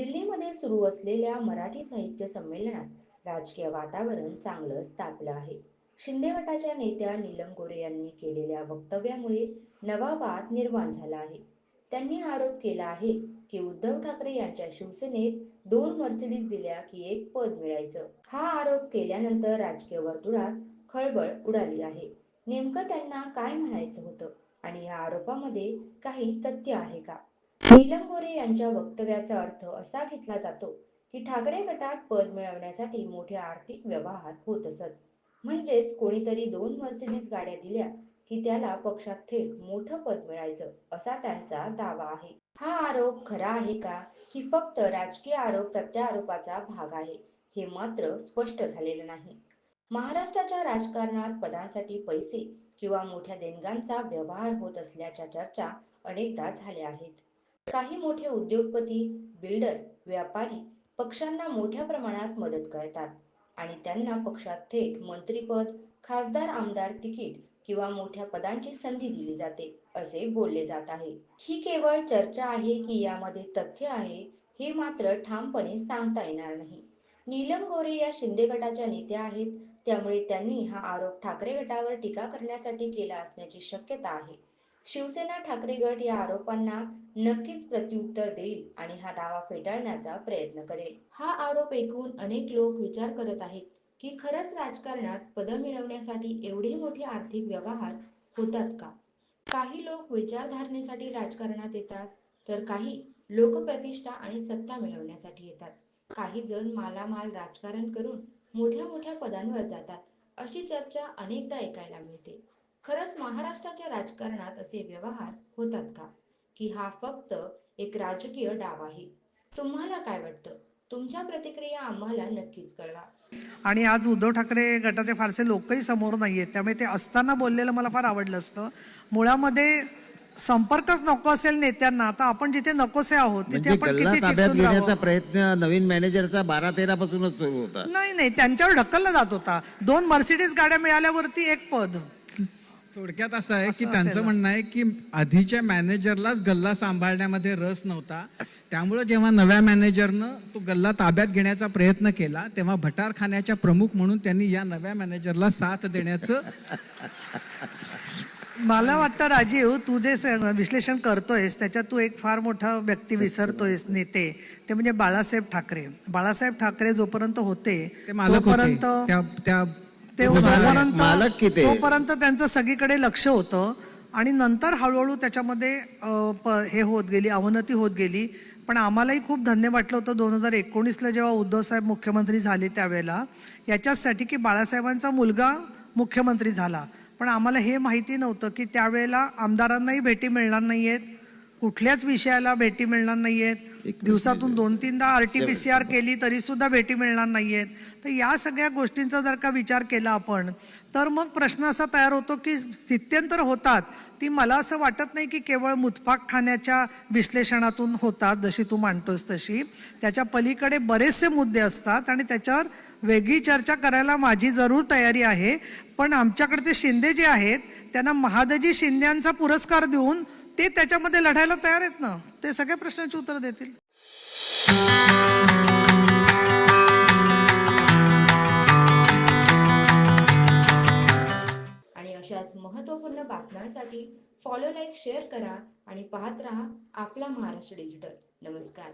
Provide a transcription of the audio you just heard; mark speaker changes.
Speaker 1: दिल्लीमध्ये सुरू असलेल्या मराठी साहित्य संमेलनात राजकीय वातावरण चांगलंच तापलं आहे. शिंदे गटाच्या नेत्या नीलम गोरे यांनी केलेल्या वक्तव्यामुळे नवा वाद निर्माण झाला आहे. त्यांनी आरोप केला आहे की उद्धव ठाकरे यांच्या शिवसेनेत दोन मर्सिडीज दिल्या की एक पद मिळायचं. हा आरोप केल्यानंतर राजकीय वर्तुळात खळबळ उडाली आहे. नेमकं त्यांना काय म्हणायचं होतं? आणि या आरोपामध्ये काही तथ्य आहे का? नीलम गोरे यांच्या वक्तव्याचा अर्थ असा घेतला जातो की ठाकरे गटात पद मिळवण्यासाठी मोठे आर्थिक व्यवहार होत असत. म्हणजेच कोणीतरी दोन मर्सिडीज गाड्या दिल्या की त्याला पक्षात थेट मोठं पद मिळायचं असा त्यांचा दावा आहे. हा आरोप खरा आहे का की फक्त राजकीय आरोप प्रत्यारोपाचा भाग आहे हे मात्र स्पष्ट झालेलं नाही. महाराष्ट्राच्या राजकारणात पदांसाठी पैसे किंवा मोठ्या देणगांचा व्यवहार होत असल्याच्या चर्चा अनेकदा झाल्या आहेत. काही मोठे उद्योगपती बिल्डर व्यापारी पक्षांना मोठ्या प्रमाणात मदत करतात आणि त्यांना पक्षात थेट मंत्रीपद खासदार आमदार तिकीट किंवा मोठ्या पदांची संधी दिली जाते असे बोलले जात आहे. ही केवळ चर्चा आहे की यामध्ये तथ्य आहे हे मात्र ठामपणे सांगता येणार नाही. नीलम गोरे या शिंदे गटाच्या नेत्या आहेत त्यामुळे त्यांनी हा आरोप ठाकरे गटावर टीका करण्यासाठी केला असण्याची शक्यता आहे. शिवसेना ठाकरे गट या आरोपांना नक्कीच प्रत्युत्तर देईल आणि हा दावा फेटाळण्याचा प्रयत्न करेल. हा आरोप ऐकून अनेक लोक विचार करत आहेत की खरंच राजकारणात पदं मिळवण्यासाठी एवढे मोठे आर्थिक व्यवहार होतात का? काही लोक विचारधारणेसाठी राजकारणात येतात तर काही लोकप्रतिष्ठा आणि सत्ता मिळवण्यासाठी येतात. काही जण मालामाल राजकारण करून मोठ्या मोठ्या पदांवर जातात अशी चर्चा अनेकदा ऐकायला मिळते. खरंच महाराष्ट्राच्या राजकारणात असे व्यवहार होतात का? की हा फक्त एक राजकीय डाव आहे. तुम्हाला काय वाटतं? तुमच्या प्रतिक्रिया आम्हाला नक्कीच कळवा.
Speaker 2: आणि आज उद्धव ठाकरे गटाचे फारसे लोकही समोर नाही आहेत त्यामुळे ते असताना बोललेलं मला फार आवडलं असतं. मुळामध्ये संपर्कच नको असेल नेत्यांना तर आपण जिथे नकोसे आहोत तिथे
Speaker 3: म्हणजे
Speaker 2: आपण किती
Speaker 3: घेण्याचा? प्रयत्न नवीन मॅनेजरचा बारा तेरा पासूनच सुरू होता.
Speaker 2: नाही नाही त्यांच्यावर ढकलला जात होता. दोन मर्सिडीज गाड्या मिळाल्यावरती एक पद.
Speaker 4: थोडक्यात असं आहे की त्यांचं. म्हणणं आहे की आधीच्या मॅनेजरलाच गल्ला सांभाळण्यामध्ये रस नव्हता. त्यामुळे जेव्हा नव्या मॅनेजरनं तो गल्ला ताब्यात घेण्याचा प्रयत्न केला तेव्हा भटारखान्याच्या प्रमुख म्हणून त्यांनी या नव्या मॅनेजरला साथ देण्याचं
Speaker 2: मला वाटतं राजीव तू जे विश्लेषण करतोयस त्याच्यात तू एक फार मोठा व्यक्ती विसरतोयस नेते. ते म्हणजे बाळासाहेब ठाकरे. बाळासाहेब ठाकरे जोपर्यंत होते तोपर्यंत
Speaker 4: त्या
Speaker 2: ते
Speaker 3: मालक- किती?
Speaker 2: तोपर्यंत त्यांचं सगळीकडे लक्ष होतं. आणि नंतर हळूहळू त्याच्यामध्ये अ, प- हे होत गेली अवनती होत गेली. पण आम्हालाही खूप धन्य वाटलं होतं दोन हजार एकोणीसला जेव्हा उद्धवसाहेब मुख्यमंत्री झाले त्यावेळेला. याच्याचसाठी की बाळासाहेबांचा मुलगा मुख्यमंत्री झाला. पण आम्हाला हे माहिती नव्हतं की त्यावेळेला आमदारांनाही भेटी मिळणार नाही आहेत कुठल्याच विषयाला भेटी मिळणार नाही आहेत दिवसातून दोन तीनदा R T P C R केली तरी सुद्धा भेटी मिळणार नाही आहेत तर या सगळ्या गोष्टींचा जर का विचार केला आपण तर मग प्रश्न असा तयार होतो की स्थित्यंतर होतात. ती मला असं वाटत नाही की केवळ मुतफाक खाण्याच्या विश्लेषणातून होतात जशी तू मांडतोस तशी. त्याच्या पलीकडे बरेचसे मुद्दे असतात आणि त्याच्यावर वेगळी चर्चा करायला माझी जरूर तयारी आहे. पण आमच्याकडे ते शिंदे जे आहेत त्यांना महादजी शिंद्यांचा पुरस्कार देऊन ते त्याच्यामध्ये लढायला तयार आहेत ना ते सगळ्या प्रश्नाची उत्तर देतील.
Speaker 1: आणि अशाच महत्त्वपूर्ण बातम्यांसाठी फॉलो लाईक शेअर करा आणि पाहत रहा आपला महाराष्ट्र डिजिटल नमस्कार.